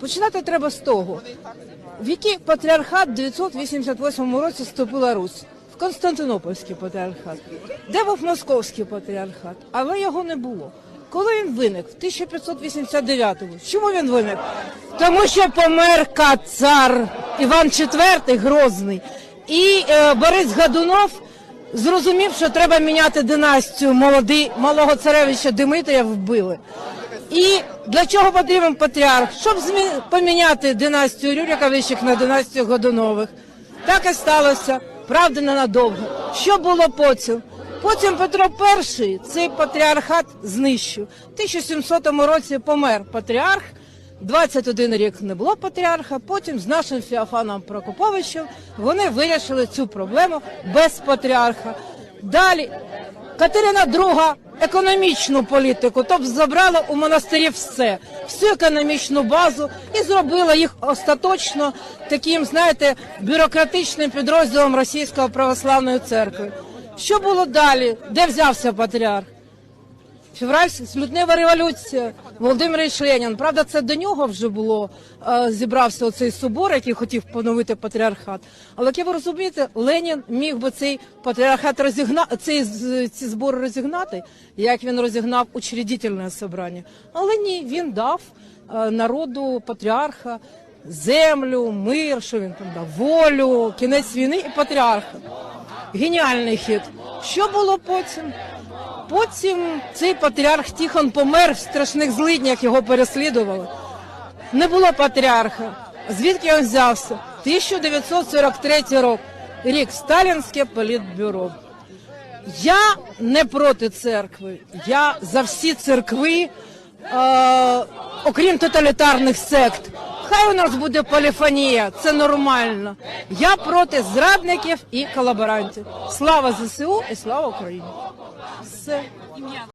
Починати треба з того, в який патріархат в 988 році вступила Русь. В Константинопольський патріархат, де був московський патріархат, але його не було. Коли він виник? В 1589-му. Чому він виник? Тому що помер цар Іван IV Грозний. І е, Борис Гадунов зрозумів, що треба міняти династію. Молодий, малого царевича Димитрія вбили. І для чого потрібен патріарх? Щоб поміняти династію Рюриковичів на династію Годунових. Так і сталося. Правда, ненадовго. Що було потім? Потім Петро І цей патріархат знищив. В 1700 році помер патріарх. 21 рік не було патріарха. Потім з нашим Феофаном Прокоповичем вони вирішили цю проблему без патріарха. Далі Катерина II економічну політику, тобто забрала у монастирів все, всю економічну базу і зробила їх остаточно таким, знаєте, бюрократичним підрозділом Російської православної церкви. Що було далі? Де взявся патріарх? Февральська лютнева революція, Володимир Ілліч Ленін. Правда, це до нього вже було е, зібрався оцей собор, який хотів поновити патріархат. Але як ви розумієте, Ленін міг би цей патріархат розігнати, цей ці збори розігнати, як він розігнав учредительне собрання. Але ні, він дав е, народу патріарха землю, мир, що він там дав, волю, кінець війни і патріарха. Геніальний хід. Що було потім? Потім цей патріарх Тихон помер в страшних злиднях, його переслідували. Не було патріарха. Звідки він взявся? 1943 рік. Рік Сталінське політбюро. Я не проти церкви. Я за всі церкви, е, окрім тоталітарних сект. Хай у нас буде поліфонія, це нормально. Я проти зрадників і колаборантів. Слава ЗСУ і слава Україні. Все.